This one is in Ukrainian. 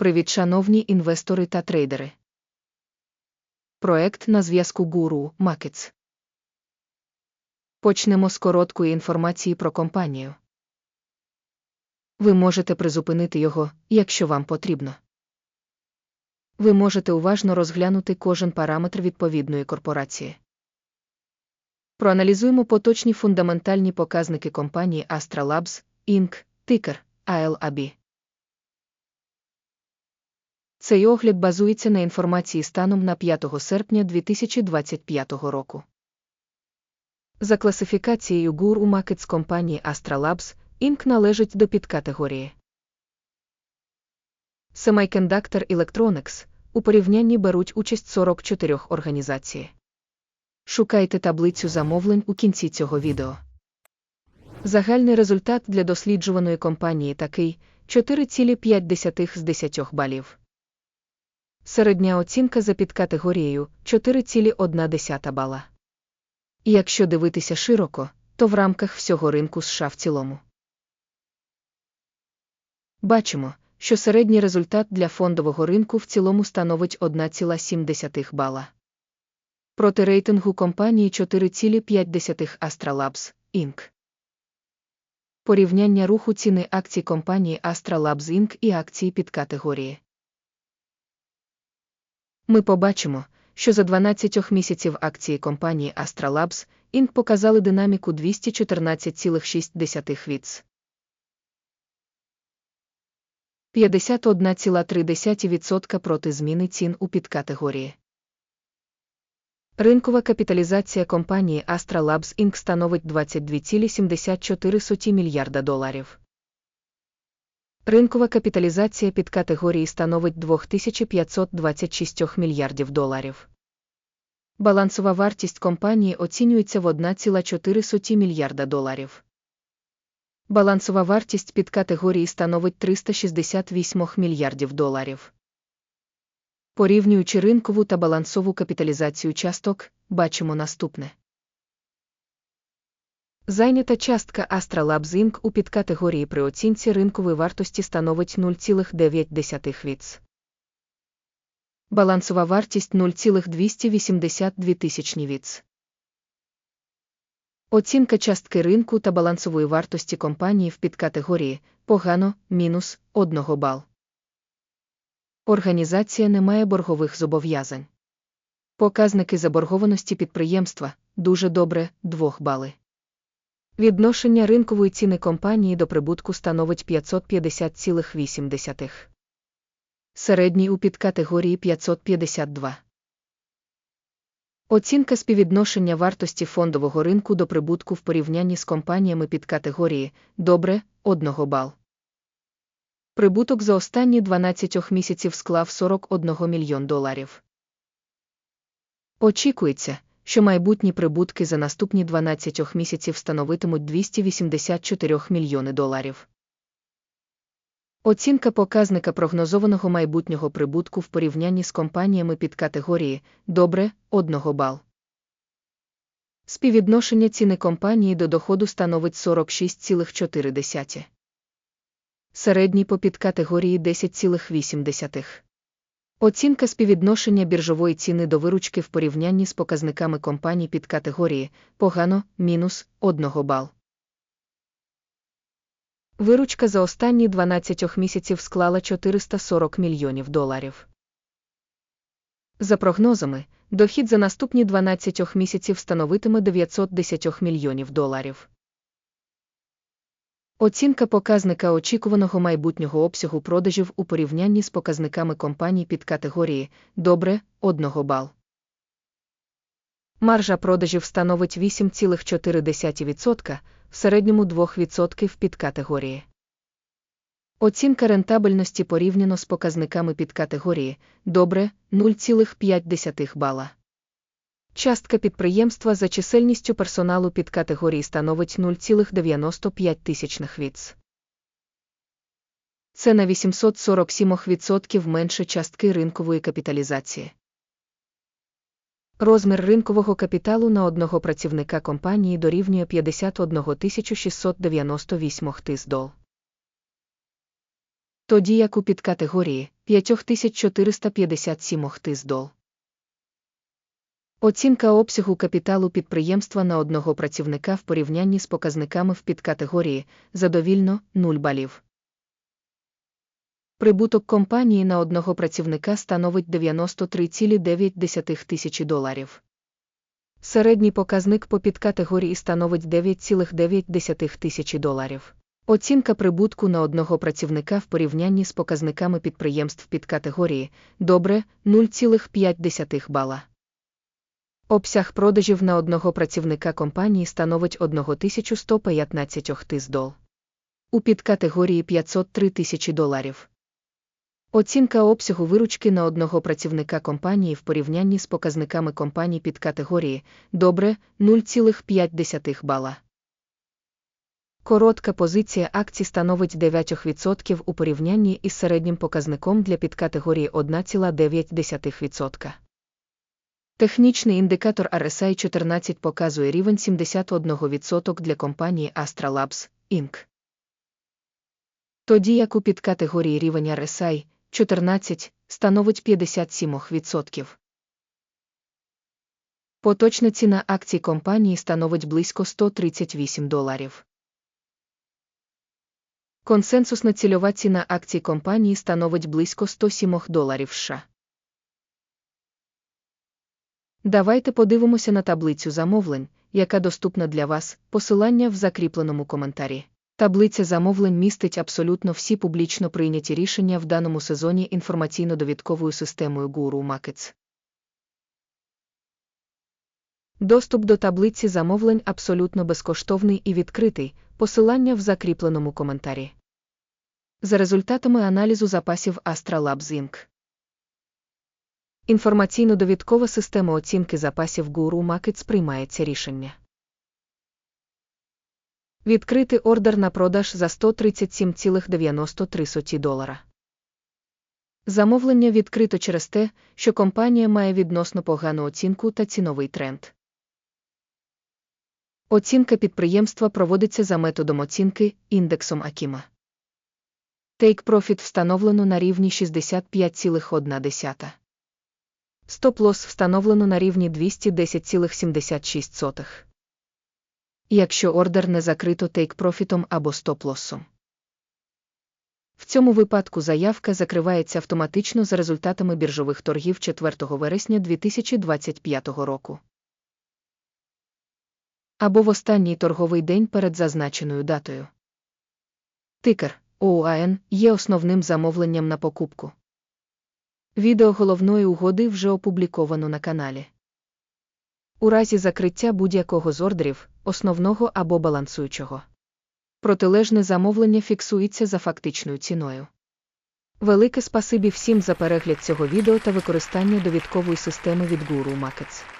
Привіт, шановні інвестори та трейдери. Проект на зв'язку Guru Markets. Почнемо з короткої інформації про компанію. Ви можете призупинити його, якщо вам потрібно. Ви можете уважно розглянути кожен параметр відповідної корпорації. Проаналізуємо поточні фундаментальні показники компанії Astra Labs, Inc., тикер ALAB. Цей огляд базується на інформації станом на 5 серпня 2025 року. За класифікацією GUR у Markets компанії Astra Labs, Inc. належить до підкатегорії. Semiconductor Electronics у порівнянні беруть участь 44 організацій. Шукайте таблицю замовлень у кінці цього відео. Загальний результат для досліджуваної компанії такий 4,5 з 10 балів. Середня оцінка за підкатегорією 4,1 бала. І якщо дивитися широко, то в рамках всього ринку США в цілому. Бачимо, що середній результат для фондового ринку в цілому становить 1,7 бала. Проти рейтингу компанії 4,5 Astra Labs, Inc. Порівняння руху ціни акцій компанії Astra Labs Inc. і акції підкатегорії. Ми побачимо, що за 12 місяців акції компанії Astra Labs Inc. показали динаміку 214,6 віц. 51,3% проти зміни цін у підкатегорії. Ринкова капіталізація компанії Astra Labs Inc. становить 22,74 мільярда доларів. Ринкова капіталізація під категорії становить 2526 мільярдів доларів. Балансова вартість компанії оцінюється в 1,4 мільярда доларів. Балансова вартість під категорії становить 368 мільярдів доларів. Порівнюючи ринкову та балансову капіталізацію часток, бачимо наступне. Зайнята частка Astra Labs Inc. у підкатегорії при оцінці ринкової вартості становить 0,9 віц. Балансова вартість 0,282 тисячні віц. Оцінка частки ринку та балансової вартості компанії в підкатегорії погано мінус 1 бал. Організація не має боргових зобов'язань. Показники заборгованості підприємства дуже добре 2 бали. Відношення ринкової ціни компанії до прибутку становить 550,8. Середній у підкатегорії 552. Оцінка співвідношення вартості фондового ринку до прибутку в порівнянні з компаніями під категорії добре 1 бал. Прибуток за останні 12 місяців склав 41 мільйон доларів. Очікується, що майбутні прибутки за наступні 12 місяців становитимуть 284 мільйони доларів. Оцінка показника прогнозованого майбутнього прибутку в порівнянні з компаніями під категорії добре 1 бал. Співвідношення ціни компанії до доходу становить 46,4. Середній по підкатегорії 10,8. Оцінка співвідношення біржової ціни до виручки в порівнянні з показниками компаній під категорії погано мінус 1 бал. Виручка за останні 12 місяців склала 440 мільйонів доларів. За прогнозами, дохід за наступні 12 місяців становитиме 910 мільйонів доларів. Оцінка показника очікуваного майбутнього обсягу продажів у порівнянні з показниками компаній під категорії добре 1 бал. Маржа продажів становить 8,4%, в середньому 2% в підкатегорії. Оцінка рентабельності порівняно з показниками підкатегорії добре 0,5 бала. Частка підприємства за чисельністю персоналу під категорії становить 0,95 тисячних віц. Це на 847% менше частки ринкової капіталізації. Розмір ринкового капіталу на одного працівника компанії дорівнює 51 698 тис тоді як у підкатегорії 5457 тис дол. Оцінка обсягу капіталу підприємства на одного працівника в порівнянні з показниками в підкатегорії задовільно 0 балів. Прибуток компанії на одного працівника становить 93,9 тисячі доларів. Середній показник по підкатегорії становить 9,9 тисячі доларів. Оцінка прибутку на одного працівника в порівнянні з показниками підприємств підкатегорії добре 0,5 бала. Обсяг продажів на одного працівника компанії становить 1115 тис дол. У підкатегорії 503 тисячі доларів. Оцінка обсягу виручки на одного працівника компанії в порівнянні з показниками компаній підкатегорії добре 0,5 бала. Коротка позиція акцій становить 9% у порівнянні із середнім показником для підкатегорії 1,9%. Технічний індикатор RSI 14 показує рівень 71% для компанії Astra Labs, Inc. Тоді як у підкатегорії рівень RSI 14 становить 57%. Поточна ціна акцій компанії становить близько 138 доларів. Консенсусна цільова ціна акцій компанії становить близько 107 доларів США. Давайте подивимося на таблицю замовлень, яка доступна для вас, посилання в закріпленому коментарі. Таблиця замовлень містить абсолютно всі публічно прийняті рішення в даному сезоні інформаційно-довідковою системою Guru Markets. Доступ до таблиці замовлень абсолютно безкоштовний і відкритий, посилання в закріпленому коментарі. За результатами аналізу запасів Astra Labs Inc. Інформаційно-довідкова система оцінки запасів Guru Markets приймається рішення. Відкрити ордер на продаж за 137,93 долара. Замовлення відкрито через те, що компанія має відносно погану оцінку та ціновий тренд. Оцінка підприємства проводиться за методом оцінки індексом Акіма. Profit встановлено на рівні 65,1. Стоп-лосс встановлено на рівні 210,76. Якщо ордер не закрито тейк-профітом або стоп-лоссом. В цьому випадку заявка закривається автоматично за результатами біржових торгів 4 вересня 2025 року. Або в останній торговий день перед зазначеною датою. Тикер ОУАН є основним замовленням на покупку. Відео головної угоди вже опубліковано на каналі. У разі закриття будь-якого з ордерів, основного або балансуючого. Протилежне замовлення фіксується за фактичною ціною. Велике спасибі всім за перегляд цього відео та використання довідкової системи від Guru Markets.